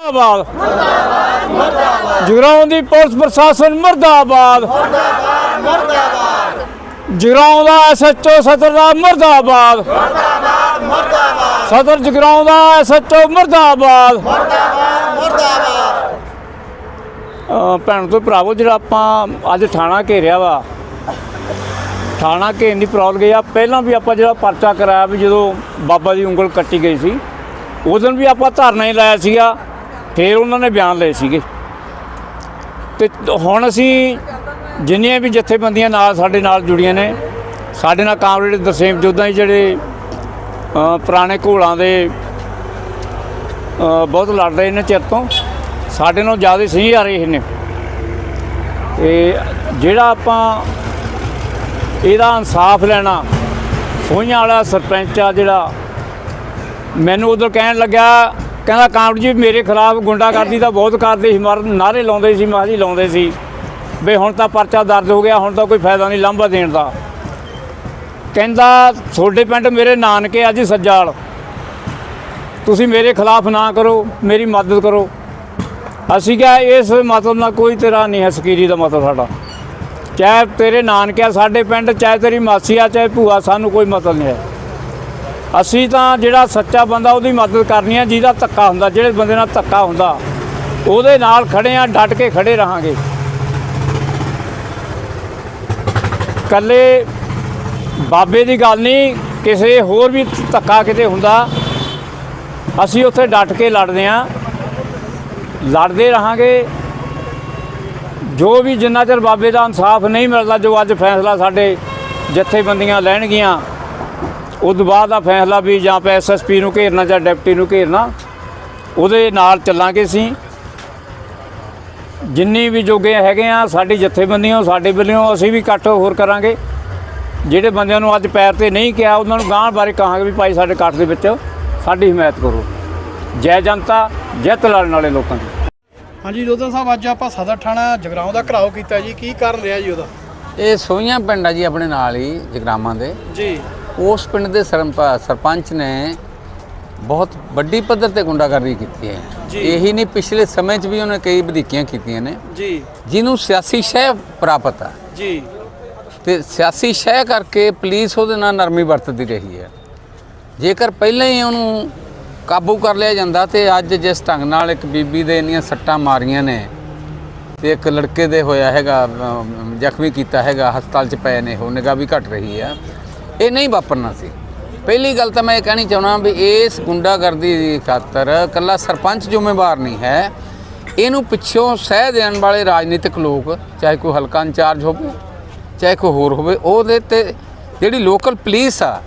ਮਰਦਾਬਾਦ। ਜਗਰਾਉਂ ਦੀ police ਪ੍ਰਸ਼ਾਸਨ ਮਰਦਾਬਾਦ। ਜਗਰਾਉਂ ਦਾ SHO ਸਦਰ ਦਾ ਮਰਦਾਬਾਦ। ਸਦਰ ਜਗਰਾਉਂ ਦਾ ਐਸਐਚਓ ਮਰਦਾਬਾਦ। ਅਹ ਭੈਣ ਤੋਂ ਭਰਾਵੋ, ਜਿਹੜਾ ਆਪਾਂ ਅੱਜ ਥਾਣਾ ਘੇਰਿਆ ਵਾ, ਥਾਣਾ ਘੇਰਨ ਦੀ ਪ੍ਰੋਬਲਮ ਗਈ ਆ, ਪਹਿਲਾਂ ਵੀ ਆਪਾਂ ਜਿਹੜਾ ਪਰਚਾ ਕਰਾਇਆ ਵੀ ਜਦੋਂ ਬਾਬਾ ਦੀ ਉਂਗਲ ਕੱਟੀ ਗਈ ਸੀ, ਉਸ ਦਿਨ ਵੀ ਆਪਾਂ ਧਰਨਾ ਹੀ ਲਾਇਆ ਸੀਗਾ। ਫਿਰ ਉਹਨਾਂ ਨੇ ਬਿਆਨ ਲਏ ਸੀਗੇ। ਤੇ ਹੁਣ ਅਸੀਂ ਜਿੰਨੀਆਂ ਵੀ ਜਥੇਬੰਦੀਆਂ ਨਾਲ ਸਾਡੇ ਨਾਲ ਜੁੜੀਆਂ ਨੇ, ਸਾਡੇ ਨਾਲ ਕਾਮਰੇਡ ਦਰਸੇਮ ਜੋਧਾਂ ਜੀ ਜਿਹੜੇ ਪੁਰਾਣੇ ਘੋਲਾਂ ਦੇ ਬਹੁਤ ਲੜ ਰਹੇ ਨੇ ਚਿਰ ਤੋਂ। ਸਾਡੇ ਨਾਲ ਜ਼ਿਆਦਾ ਸਹੀ ਆ ਰਹੇ ਨੇ। ਤੇ ਜਿਹੜਾ ਆਪਾਂ ਇਹਦਾ ਇਨਸਾਫ ਲੈਣਾ ਸੋਹੀਆਂ ਵਾਲਾ ਸਰਪੰਚ ਆ ਜਿਹੜਾ, ਮੈਨੂੰ ਉਧਰ ਕਹਿਣ ਲੱਗਾ ਕਹਿੰਦਾ ਕਾਮੜ ਜੀ, ਮੇਰੇ ਖਿਲਾਫ ਗੁੰਡਾਗਰਦੀ ਤਾਂ ਬਹੁਤ ਕਰਦੇ ਸੀ ਮਰ ਨਾਰੇ ਲਾਉਂਦੇ ਸੀ, ਮਾਜੀ ਲਾਉਂਦੇ ਸੀ। ਵੀ ਹੁਣ ਤਾਂ ਪਰਚਾ ਦਰਜ ਹੋ ਗਿਆ, ਹੁਣ ਤਾਂ ਕੋਈ ਫਾਇਦਾ ਨਹੀਂ ਲਾਂਭਾ ਦੇਣ ਦਾ। ਕਹਿੰਦਾ, ਤੁਹਾਡੇ ਪਿੰਡ ਮੇਰੇ ਨਾਨਕੇ ਆ ਜੀ ਸੱਜਾਲ। ਤੁਸੀਂ ਮੇਰੇ ਖਿਲਾਫ ਨਾ ਕਰੋ, ਮੇਰੀ ਮਦਦ ਕਰੋ। ਅਸੀਂ ਕਿਹਾ, ਇਸ ਮਤਲਬ ਨਾਲ ਕੋਈ ਤੇਰਾ ਨਹੀਂ ਹੈ, ਸਕੀਰੀ ਦਾ ਮਤਲਬ ਸਾਡਾ। ਚਾਹੇ ਤੇਰੇ ਨਾਨਕੇ ਆ ਸਾਡੇ ਪਿੰਡ, ਚਾਹੇ ਤੇਰੀ ਮਾਸੀ ਆ, ਚਾਹੇ ਭੂਆ, ਸਾਨੂੰ ਕੋਈ ਮਤਲਬ ਨਹੀਂ ਹੈ। ਅਸੀਂ ਤਾਂ ਜਿਹੜਾ ਸੱਚਾ ਬੰਦਾ ਉਹਦੀ ਮਦਦ ਕਰਨੀ ਆ, ਜਿਹਦਾ ਧੱਕਾ ਹੁੰਦਾ, ਜਿਹੜੇ ਬੰਦੇ ਨਾਲ ਧੱਕਾ ਹੁੰਦਾ, ਉਹਦੇ ਨਾਲ ਖੜੇ ਆ, ਡਟ ਕੇ ਖੜੇ ਰਹਾਂਗੇ। ਕੱਲੇ ਬਾਬੇ ਦੀ ਗੱਲ ਨਹੀਂ, ਕਿਸੇ ਹੋਰ ਵੀ ਧੱਕਾ ਕਿਤੇ ਹੁੰਦਾ, ਅਸੀਂ ਉੱਥੇ ਡਟ ਕੇ ਲੜਦੇ ਆ। ਲੜਦੇ ਰਹਾਂਗੇ। ਜੋ ਵੀ ਜਿੰਨਾ ਚਿਰ ਬਾਬੇ ਦਾ ਇਨਸਾਫ ਨਹੀਂ ਮਿਲਦਾ, ਜੋ ਅੱਜ ਫੈਸਲਾ ਸਾਡੇ ਜਥੇਬੰਦੀਆਂ ਲੈਣਗੀਆਂ ਉਸ ਤੋਂ ਬਾਅਦ ਦਾ ਫੈਸਲਾ ਵੀ ਜਾਂ ਪੈ ਐਸਐਸਪੀ ਨੂੰ ਘੇਰਨਾ ਜਾਂ ਡਿਪਟੀ ਨੂੰ ਘੇਰਨਾ ਉਹਦੇ ਨਾਲ ਚੱਲਾਂਗੇ ਅਸੀਂ। ਜਿੰਨੀ ਵੀ ਜੋਗੇ ਹੈਗੇ ਆ ਸਾਡੀ ਜਥੇਬੰਦੀਆਂ ਸਾਡੇ ਵੱਲੋਂ ਅਸੀਂ ਵੀ ਇਕੱਠ ਹੋਰ ਕਰਾਂਗੇ। ਜਿਹੜੇ ਬੰਦਿਆਂ ਨੂੰ ਅੱਜ ਪੈਰ ਤੇ ਨਹੀਂ ਕਿਹਾ ਉਹਨਾਂ ਨੂੰ ਗਾਂਹ ਬਾਰੇ ਕਹਾਂਗੇ ਵੀ ਭਾਈ ਸਾਡੇ ਇਕੱਠ ਦੇ ਵਿੱਚ ਸਾਡੀ ਹਮਾਇਤ ਕਰੋ। ਜੈ ਜਨਤਾ ਜਿੱਤ ਲੜਨ ਵਾਲੇ ਲੋਕਾਂ ਦੀ। ਹਾਂਜੀ ਲੋਧਾ ਸਾਹਿਬ ਅੱਜ ਆਪਾਂ ਸਦਰ ਥਾਣਾ ਜਗਰਾਉਂ ਦਾ ਘਰਾਓ ਕੀਤਾ ਜੀ। ਕੀ ਕਾਰਨ ਰਿਹਾ ਜੀ ਉਹਦਾ? ਇਹ ਸੋਈਆਂ ਪਿੰਡ ਆ ਜੀ ਆਪਣੇ ਨਾਲ ਹੀ ਜਗਰਾਵਾਂ ਦੇ। ਜੀ। ਉਸ ਪਿੰਡ ਦੇ ਸਰੰਪ- ਸਰਪੰਚ ਨੇ ਬਹੁਤ ਵੱਡੀ ਪੱਧਰ ਤੇ ਗੁੰਡਾਗਰਦੀ ਕੀਤੀ ਹੈ। ਇਹੀ ਨਹੀਂ ਪਿਛਲੇ ਸਮੇਂ 'ਚ ਵੀ ਉਹਨੇ ਕਈ ਵਧੀਕੀਆਂ ਕੀਤੀਆਂ ਨੇ। ਜੀ। ਜਿਹਨੂੰ ਸਿਆਸੀ ਸ਼ਹਿ ਪ੍ਰਾਪਤ ਆ। ਜੀ। ਤੇ ਸਿਆਸੀ ਸ਼ਹਿ ਕਰਕੇ ਪੁਲਿਸ ਉਹਦੇ ਨਾਲ ਨਰਮੀ ਵਰਤਦੀ ਰਹੀ ਹੈ। ਜੇਕਰ ਪਹਿਲਾਂ ਹੀ ਉਹਨੂੰ ਕਾਬੂ ਕਰ ਲਿਆ ਜਾਂਦਾ ਤੇ ਅੱਜ ਜਿਸ ਢੰਗ ਨਾਲ ਇੱਕ ਬੀਬੀ ਦੇ ਇੰਨੀਆਂ ਸੱਟਾਂ ਮਾਰੀਆਂ ਨੇ ਤੇ ਇੱਕ ਲੜਕੇ ਦੇ ਹੋਇਆ ਹੈਗਾ ਜ਼ਖਮੀ ਕੀਤਾ ਹੈਗਾ ਹਸਪਤਾਲ 'ਚ ਪਏ ਨੇ ਉਹ ਨਿਗਾਹ ਵੀ ਘਟ ਰਹੀ ਹੈ ਇਹ ਨਹੀਂ ਵਾਪਰਨਾ ਸੀ। ਪਹਿਲੀ ਗੱਲ ਤਾਂ ਮੈਂ ਇਹ ਕਹਿਣੀ ਚਾਹੁੰਦਾ ਵੀ ਇਸ ਗੁੰਡਾਗਰਦੀ ਦੀ ਖਾਤਰ ਕੱਲਾ ਸਰਪੰਚ ਜ਼ਿੰਮੇਵਾਰ ਨਹੀਂ ਹੈ। ਇਹਨੂੰ ਪਿੱਛੋਂ ਸਹਿ ਦੇਣ ਵਾਲੇ ਰਾਜਨੀਤਿਕ ਲੋਕ ਚਾਹੇ ਕੋਈ ਹਲਕਾ ਇੰਚਾਰਜ ਹੋਵੇ ਚਾਹੇ ਕੋਈ ਹੋਰ ਹੋਵੇ ਉਹਦੇ ਤੇ ਜਿਹੜੀ ਲੋਕਲ ਪੁਲਿਸ ਆ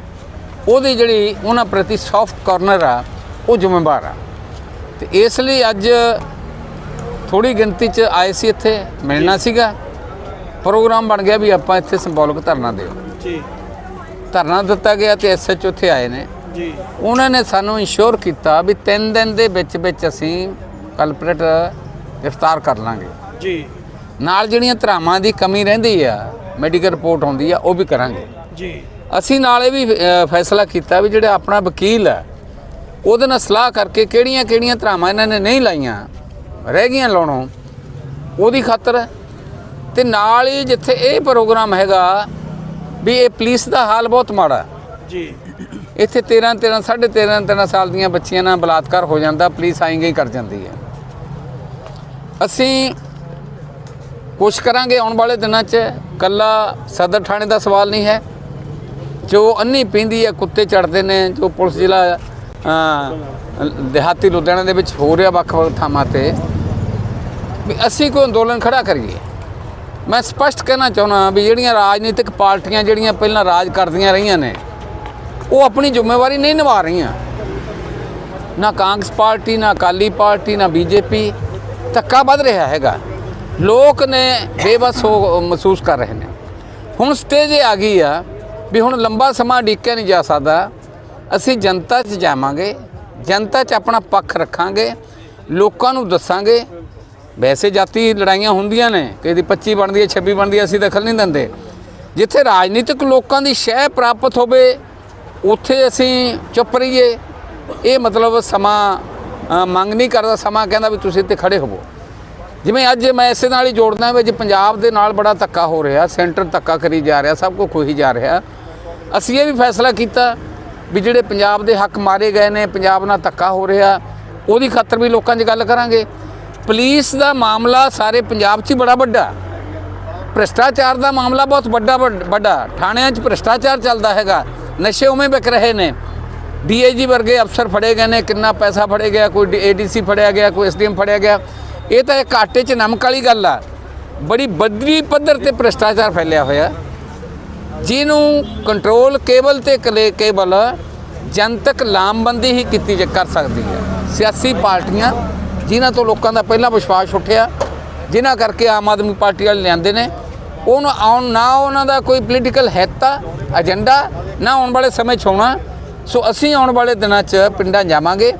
ਉਹਦੀ ਜਿਹੜੀ ਉਹਨਾਂ ਪ੍ਰਤੀ ਸੌਫਟ ਕਾਰਨਰ ਆ ਉਹ ਜ਼ਿੰਮੇਵਾਰ ਆ। ਤੇ ਇਸ ਲਈ ਅੱਜ ਥੋੜੀ ਗਿਣਤੀ 'ਚ ਆਏ ਸੀ ਇੱਥੇ ਮਿਲਣਾ ਸੀਗਾ। ਪ੍ਰੋਗਰਾਮ ਬਣ ਗਿਆ ਵੀ ਆਪਾਂ ਇੱਥੇ ਸਿੰਬੋਲਿਕ ਧਰਨਾ ਦਿਓ। ਜੀ। ਧਰਨਾ ਦਿੱਤਾ ਗਿਆ ਤੇ ਐਸਐਚ ਉੱਥੇ ਆਏ ਨੇ। ਜੀ। ਉਹਨਾਂ ਨੇ ਸਾਨੂੰ ਇਨਸ਼ੋਰ ਕੀਤਾ ਵੀ 3 ਦਿਨ ਦੇ ਵਿੱਚ ਵਿੱਚ ਅਸੀਂ ਕਲਪਰੇਟ ਗ੍ਰਿਫਤਾਰ ਕਰ ਲਾਂਗੇ। ਜੀ। ਨਾਲ ਜਿਹੜੀਆਂ ਧਰਾਵਾਂ ਦੀ ਕਮੀ ਰਹਿੰਦੀ ਆ ਮੈਡੀਕਲ ਰਿਪੋਰਟ ਆਉਂਦੀ ਆ ਉਹ ਵੀ ਕਰਾਂਗੇ। ਜੀ। ਅਸੀਂ ਨਾਲ ਇਹ ਵੀ ਫੈਸਲਾ ਕੀਤਾ ਵੀ ਜਿਹੜਾ ਆਪਣਾ ਵਕੀਲ ਹੈ ਉਹਦੇ ਨਾਲ ਸਲਾਹ ਕਰਕੇ ਕਿਹੜੀਆਂ ਕਿਹੜੀਆਂ ਧਰਾਵਾਂ ਇਹਨਾਂ ਨੇ ਨਹੀਂ ਲਾਈਆਂ ਰਹਿ ਗਈਆਂ ਲਾਉਣੋਂ ਉਹਦੀ ਖਾਤਰ। ਤੇ ਨਾਲ ਹੀ ਜਿੱਥੇ ਇਹ ਪ੍ਰੋਗਰਾਮ ਹੈਗਾ ਵੀ ਇਹ ਪੁਲਿਸ ਦਾ ਹਾਲ ਬਹੁਤ ਮਾੜਾ। ਜੀ। ਇੱਥੇ 13 13 13.5 13 ਸਾਲ ਦੀਆਂ ਬੱਚੀਆਂ ਨਾਲ ਬਲਾਤਕਾਰ ਹੋ ਜਾਂਦਾ ਪੁਲਿਸ ਆਏਂਗੇ ਹੀ ਕਰ ਜਾਂਦੀ ਹੈ। ਅਸੀਂ ਕੋਸ਼ਿਸ਼ ਕਰਾਂਗੇ ਆਉਣ ਵਾਲੇ ਦਿਨਾਂ 'ਚ ਕੱਲਾ ਸਦਰ ਥਾਣੇ ਦਾ ਸਵਾਲ ਨਹੀਂ ਹੈ। ਜੋ ਅੰਨੀ ਪਿੰਦੀ ਹੈ ਕੁੱਤੇ ਚੜਦੇ ਨੇ ਜੋ ਪੁਲਿਸ ਜ਼ਿਲ੍ਹਾ ਦਿਹਾਤੀ ਲੁਧਿਆਣਾ ਦੇ ਵਿੱਚ ਹੋ ਰਿਹਾ ਵੱਖ-ਵੱਖ ਥਾਵਾਂ ਤੇ ਵੀ ਅਸੀਂ ਕੋਈ ਅੰਦੋਲਨ ਖੜਾ ਕਰੀਏ। ਮੈਂ ਸਪਸ਼ਟ ਕਹਿਣਾ ਚਾਹੁੰਦਾ ਵੀ ਜਿਹੜੀਆਂ ਰਾਜਨੀਤਿਕ ਪਾਰਟੀਆਂ ਜਿਹੜੀਆਂ ਪਹਿਲਾਂ ਰਾਜ ਕਰਦੀਆਂ ਰਹੀਆਂ ਨੇ, ਉਹ ਆਪਣੀ ਜ਼ਿੰਮੇਵਾਰੀ ਨਹੀਂ ਨਿਭਾ ਰਹੀਆਂ। ਨਾ ਕਾਂਗਰਸ ਪਾਰਟੀ, ਨਾ ਅਕਾਲੀ ਪਾਰਟੀ, ਨਾ ਬੀਜੇਪੀ, ਧੱਕਾ ਵੱਧ ਰਿਹਾ ਹੈਗਾ। ਲੋਕ ਨੇ ਬੇਬਸ ਹੋ ਮਹਿਸੂਸ ਕਰ ਰਹੇ ਨੇ। ਹੁਣ ਸਟੇਜ ਇਹ ਆ ਗਈ ਆ ਵੀ ਹੁਣ ਲੰਬਾ ਸਮਾਂ ਡਿੱਕਿਆ ਨਹੀਂ ਜਾ ਸਕਦਾ। ਅਸੀਂ ਜਨਤਾ 'ਚ ਜਾਵਾਂਗੇ, ਜਨਤਾ 'ਚ ਆਪਣਾ ਪੱਖ ਰੱਖਾਂਗੇ, ਲੋਕਾਂ ਨੂੰ ਦੱਸਾਂਗੇ ਵੈਸੇ ਜਾਤੀ ਲੜਾਈਆਂ ਹੁੰਦੀਆਂ ਨੇ ਕਦੀ 25 ਬਣਦੀ ਹੈ 26 ਬਣਦੀ ਹੈ, ਅਸੀਂ ਦਖਲ ਨਹੀਂ ਦਿੰਦੇ। ਜਿੱਥੇ ਰਾਜਨੀਤਿਕ ਲੋਕਾਂ ਦੀ ਸ਼ਹਿ ਪ੍ਰਾਪਤ ਹੋਵੇ, ਉੱਥੇ ਅਸੀਂ ਚੁੱਪ ਰਹੀਏ। ਇਹ ਮਤਲਬ ਸਮਾਂ ਮੰਗ ਨਹੀਂ ਕਰਦਾ, ਸਮਾਂ ਕਹਿੰਦਾ ਵੀ ਤੁਸੀਂ ਇੱਥੇ ਖੜੇ ਹੋਵੋ। ਜਿਵੇਂ ਅੱਜ ਮੈਂ ਇਸੇ ਨਾਲ ਹੀ ਜੋੜਦਾ ਵੀ ਅੱਜ ਪੰਜਾਬ ਦੇ ਨਾਲ ਬੜਾ ਧੱਕਾ ਹੋ ਰਿਹਾ, ਸੈਂਟਰ ਧੱਕਾ ਕਰੀ ਜਾ ਰਿਹਾ, ਸਭ ਕੁਝ ਖੋਹੀ ਜਾ ਰਿਹਾ। ਅਸੀਂ ਇਹ ਵੀ ਫੈਸਲਾ ਕੀਤਾ ਵੀ ਜਿਹੜੇ ਪੰਜਾਬ ਦੇ ਹੱਕ ਮਾਰੇ ਗਏ ਨੇ, ਪੰਜਾਬ ਨਾਲ ਧੱਕਾ ਹੋ ਰਿਹਾ, ਉਹਦੀ ਖਾਤਰ ਵੀ ਲੋਕਾਂ 'ਚ ਗੱਲ ਕਰਾਂਗੇ। ਪੁਲਿਸ ਦਾ ਮਾਮਲਾ ਸਾਰੇ ਪੰਜਾਬ 'ਚ ਹੀ ਬੜਾ ਵੱਡਾ। ਭ੍ਰਿਸ਼ਟਾਚਾਰ ਦਾ ਮਾਮਲਾ ਬਹੁਤ ਵੱਡਾ ਵੱਡ- ਵੱਡਾ। ਥਾਣਿਆਂ 'ਚ ਭ੍ਰਿਸ਼ਟਾਚਾਰ ਚੱਲਦਾ ਹੈਗਾ। ਨਸ਼ੇ ਉਵੇਂ ਵਿਕ ਰਹੇ ਨੇ। ਡੀਏਜੀ ਵਰਗੇ ਅਫਸਰ ਫੜੇ ਗਏ ਨੇ। ਕਿੰਨਾ ਪੈਸਾ ਫੜੇ ਗਿਆ, ਕੋਈ ਏਡੀਸੀ ਫੜਿਆ ਗਿਆ, ਕੋਈ ਐਸਡੀਐਮ ਫੜਿਆ ਗਿਆ। ਇਹ ਤਾਂ ਇੱਕ ਆਟੇ 'ਚ ਨਮਕ ਵਾਲੀ ਗੱਲ ਆ। ਬੜੀ ਵੱਡੀ ਪੱਧਰ ਤੇ ਭ੍ਰਿਸ਼ਟਾਚਾਰ ਫੈਲਿਆ ਹੋਇਆ। ਜਿਹਨੂੰ ਕੰਟਰੋਲ ਕੇਵਲ ਤੇ ਕਲੇ ਕੇਵਲ ਜਨਤਕ ਲਾਮਬੰਦੀ ਹੀ ਕੀਤੀ ਜਾ, ਕਰ ਸਕਦੀ ਹੈ। ਸਿਆਸੀ ਪਾਰਟੀਆਂ ਜਿਨ੍ਹਾਂ ਤੋਂ ਲੋਕਾਂ ਦਾ ਪਹਿਲਾਂ ਵਿਸ਼ਵਾਸ ਉੱਠਿਆ, ਜਿਨ੍ਹਾਂ ਕਰਕੇ ਆਮ ਆਦਮੀ ਪਾਰਟੀ ਵਾਲੇ ਲਿਆਂਦੇ ਨੇ, ਉਹਨੂੰ, ਆਉਣ, ਨਾ ਉਹਨਾਂ ਦਾ ਕੋਈ ਪੋਲੀਟੀਕਲ ਹੈਤਾ ਏਜੰਡਾ ਨਾ ਆਉਣ ਵਾਲੇ ਸਮੇਂ 'ਚ ਹੋਣਾ। ਸੋ ਅਸੀਂ ਆਉਣ ਵਾਲੇ ਦਿਨਾਂ 'ਚ ਪਿੰਡਾਂ ਜਾਵਾਂਗੇ।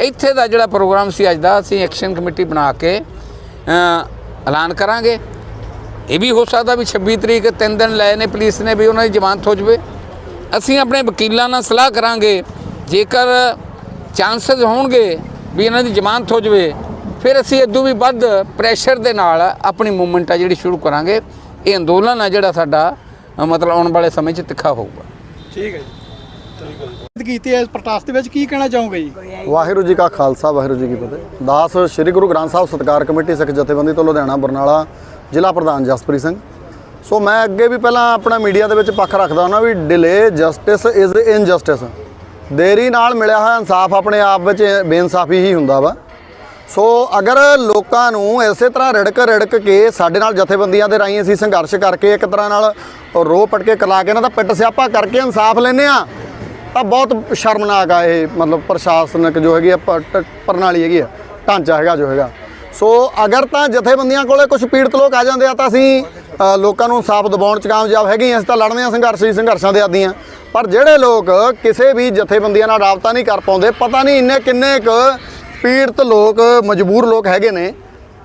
ਇੱਥੇ ਦਾ ਜਿਹੜਾ ਪ੍ਰੋਗਰਾਮ ਸੀ, ਅੱਜ ਦਾ ਅਸੀਂ ਐਕਸ਼ਨ ਕਮੇਟੀ ਬਣਾ ਕੇ ਐਲਾਨ ਕਰਾਂਗੇ। ਇਹ ਵੀ ਹੋ ਸਕਦਾ ਵੀ 26 ਤਰੀਕ ਤਿੰਨ ਦਿਨ ਲਏ ਨੇ ਪੁਲਿਸ ਨੇ ਵੀ ਉਹਨਾਂ ਦੀ ਜ਼ਮਾਨਤ ਹੋ ਜਵੇ। ਅਸੀਂ ਆਪਣੇ ਵਕੀਲਾਂ ਨਾਲ ਸਲਾਹ ਕਰਾਂਗੇ। ਜੇਕਰ ਚਾਂਸਸ ਹੋਣਗੇ ਵੀ ਇਹਨਾਂ ਦੀ ਜ਼ਮਾਨਤ ਹੋ ਜਵੇ ਫਿਰ ਅਸੀਂ ਇਦੋਂ ਵੀ ਵੱਧ ਪ੍ਰੈਸ਼ਰ ਦੇ ਨਾਲ ਆਪਣੀ ਮੂਵਮੈਂਟ ਆ ਜਿਹੜੀ ਸ਼ੁਰੂ ਕਰਾਂਗੇ। ਇਹ ਅੰਦੋਲਨ ਆ ਜਿਹੜਾ ਸਾਡਾ ਮਤਲਬ ਆਉਣ ਵਾਲੇ ਸਮੇਂ 'ਚ ਤਿੱਖਾ ਹੋਊਗਾ। ਠੀਕ ਹੈ ਜੀ। ਕੀਤੀ ਹੈ ਇਸ ਪ੍ਰਟਾਸ ਦੇ ਵਿੱਚ ਕੀ ਕਹਿਣਾ ਚਾਹੋਗੇ ਜੀ? ਵਾਹਿਗੁਰੂ ਜੀ ਕਾ ਖਾਲਸਾ ਵਾਹਿਗੁਰੂ ਜੀ ਕੀ ਫਤਿਹ। ਦਾਸ ਸ੍ਰੀ ਗੁਰੂ ਗ੍ਰੰਥ ਸਾਹਿਬ ਸਤਕਾਰ ਕਮੇਟੀ ਸਿੱਖ ਜਥੇਬੰਦੀ ਤੋਂ ਲੁਧਿਆਣਾ ਬਰਨਾਲਾ ਜ਼ਿਲ੍ਹਾ ਪ੍ਰਧਾਨ ਜਸਪ੍ਰੀਤ ਸਿੰਘ। ਸੋ ਮੈਂ ਅੱਗੇ ਵੀ ਪਹਿਲਾਂ ਆਪਣਾ ਮੀਡੀਆ ਦੇ ਵਿੱਚ ਪੱਖ ਰੱਖਦਾ ਹਾਂ ਵੀ ਡਿਲੇ ਜਸਟਿਸ ਇਜ਼ ਇਨਜਸਟਿਸ ਦੇਰੀ ਨਾਲ ਮਿਲਿਆ ਹੋਇਆ ਇਨਸਾਫ ਆਪਣੇ ਆਪ ਵਿੱਚ ਬੇਇਨਸਾਫੀ ਹੀ ਹੁੰਦਾ ਵਾ। ਸੋ ਅਗਰ ਲੋਕਾਂ ਨੂੰ ਇਸੇ ਤਰ੍ਹਾਂ ਰਿੜਕ ਰਿੜਕ ਕੇ ਸਾਡੇ ਨਾਲ ਜਥੇਬੰਦੀਆਂ ਦੇ ਰਾਹੀਂ ਅਸੀਂ ਸੰਘਰਸ਼ ਕਰਕੇ ਇੱਕ ਤਰ੍ਹਾਂ ਨਾਲ ਰੋਹ ਪਟਕੇ ਕਲਾ ਕੇ ਇਹਨਾਂ ਦਾ ਪਿੱਟ ਸਿਆਪਾ ਕਰਕੇ ਇਨਸਾਫ ਲੈਨੇ ਆ ਤਾਂ ਬਹੁਤ ਸ਼ਰਮਨਾਕ ਆ ਇਹ ਮਤਲਬ ਪ੍ਰਸ਼ਾਸਨਿਕ ਜੋ ਹੈਗੀ ਆ, ਪ- ਟ- ਪ੍ਰਣਾਲੀ ਹੈਗੀ ਆ, ਢਾਂਚਾ ਹੈਗਾ ਜੋ ਹੈਗਾ। ਸੋ ਅਗਰ ਤਾਂ ਜਥੇਬੰਦੀਆਂ ਕੋਲੇ ਕੁਝ ਪੀੜਤ ਲੋਕ ਆ ਜਾਂਦੇ ਆ ਤਾਂ ਅਸੀਂ ਲੋਕਾਂ ਨੂੰ ਇਨਸਾਫ ਦਿਵਾਉਣ ਚ ਕਾਮਯਾਬ ਹੈਗੇ ਅਸੀਂ ਤਾਂ ਲੜਦੇ ਆ ਸੰਘਰਸ਼ ਹੀ, ਸੰਘਰਸ਼ਾਂ ਦੇ ਆਦੀ ਆ ਪਰ ਜਿਹੜੇ ਲੋਕ ਕਿਸੇ ਵੀ ਜਥੇਬੰਦੀਆਂ ਨਾਲ ਰਾਬਤਾ ਨਹੀਂ ਕਰ ਪਾਉਂਦੇ, ਪਤਾ ਨਹੀਂ ਇੰਨੇ ਕਿੰਨੇ ਕੁ ਪੀੜਤ ਲੋਕ, ਮਜਬੂਰ ਲੋਕ ਹੈਗੇ ਨੇ,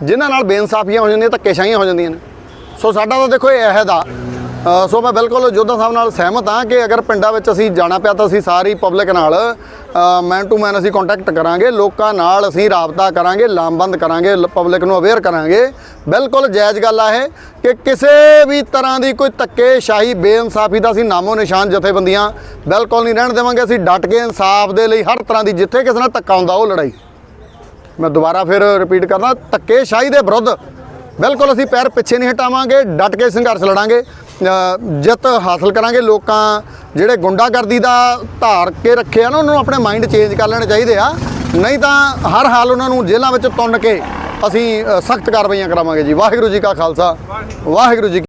ਜਿਨ੍ਹਾਂ ਨਾਲ ਬੇਇਨਸਾਫੀਆਂ ਹੋ ਜਾਂਦੀਆਂ, ਧੱਕੇਸ਼ਾਹੀਆਂ ਹੋ ਜਾਂਦੀਆਂ ਨੇ। ਸੋ ਸਾਡਾ ਤਾਂ ਦੇਖੋ ਇਹ ਅਹਿਦ ਆ। ਸੋ ਮੈਂ ਬਿਲਕੁਲ ਜੋਧਾ ਸਾਹਿਬ ਨਾਲ ਸਹਿਮਤ ਹਾਂ ਕਿ ਅਗਰ ਪਿੰਡਾਂ ਵਿੱਚ ਅਸੀਂ ਜਾਣਾ ਪਿਆ ਤਾਂ ਅਸੀਂ ਸਾਰੀ ਪਬਲਿਕ ਨਾਲ ਮੈਨ ਟੂ ਮੈਨ ਅਸੀਂ ਕੰਟੈਕਟ ਕਰਾਂਗੇ, ਲੋਕਾਂ ਨਾਲ ਅਸੀਂ ਰਾਬਤਾ ਕਰਾਂਗੇ, ਲਾਮਬੰਦ ਕਰਾਂਗੇ ਪਬਲਿਕ ਨੂੰ ਅਵੇਅਰ ਕਰਾਂਗੇ। ਬਿਲਕੁਲ ਜਾਇਜ਼ ਗੱਲ ਆ ਇਹ ਕਿ ਕਿਸੇ ਵੀ ਤਰ੍ਹਾਂ ਦੀ ਕੋਈ ਧੱਕੇਸ਼ਾਹੀ, ਬੇਇਨਸਾਫੀ ਦਾ ਅਸੀਂ ਨਾਮੋ ਨਿਸ਼ਾਨ ਜਥੇਬੰਦੀਆਂ ਬਿਲਕੁਲ ਨਹੀਂ ਰਹਿਣ ਦੇਵਾਂਗੇ। ਅਸੀਂ ਡਟ ਕੇ ਇਨਸਾਫ ਦੇ ਲਈ ਹਰ ਤਰ੍ਹਾਂ ਦੀ ਜਿੱਥੇ ਕਿਸੇ ਨਾਲ ਧੱਕਾ ਹੁੰਦਾ ਉਹ ਲੜਾਈ। ਮੈਂ ਦੁਬਾਰਾ ਫਿਰ ਰਿਪੀਟ ਕਰਦਾ, ਧੱਕੇਸ਼ਾਹੀ ਦੇ ਵਿਰੁੱਧ ਬਿਲਕੁਲ ਅਸੀਂ ਪੈਰ ਪਿੱਛੇ ਨਹੀਂ ਹਟਾਵਾਂਗੇ, ਡਟ ਕੇ ਸੰਘਰਸ਼ ਲੜਾਂਗੇ। ਜਿੱਤ ਹਾਸਲ ਕਰਾਂਗੇ, ਲੋਕਾਂ ਜਿਹੜੇ ਗੁੰਡਾਗਰਦੀ ਦਾ ਧਾਰ ਕੇ ਰੱਖਿਆ ਨਾ, ਉਹਨਾਂ ਨੂੰ ਆਪਣੇ ਮਾਈਂਡ ਚੇਂਜ ਕਰ ਲੈਣੇ ਚਾਹੀਦੇ ਆ। ਨਹੀਂ ਤਾਂ ਹਰ ਹਾਲ ਉਹਨਾਂ ਨੂੰ ਜੇਲ੍ਹਾਂ ਵਿੱਚ ਤੁੰਨ ਕੇ ਅਸੀਂ ਸਖਤ ਕਾਰਵਾਈਆਂ ਕਰਾਵਾਂਗੇ ਜੀ। ਵਾਹਿਗੁਰੂ ਜੀ ਕਾ ਖਾਲਸਾ। ਵਾਹਿਗੁਰੂ ਜੀ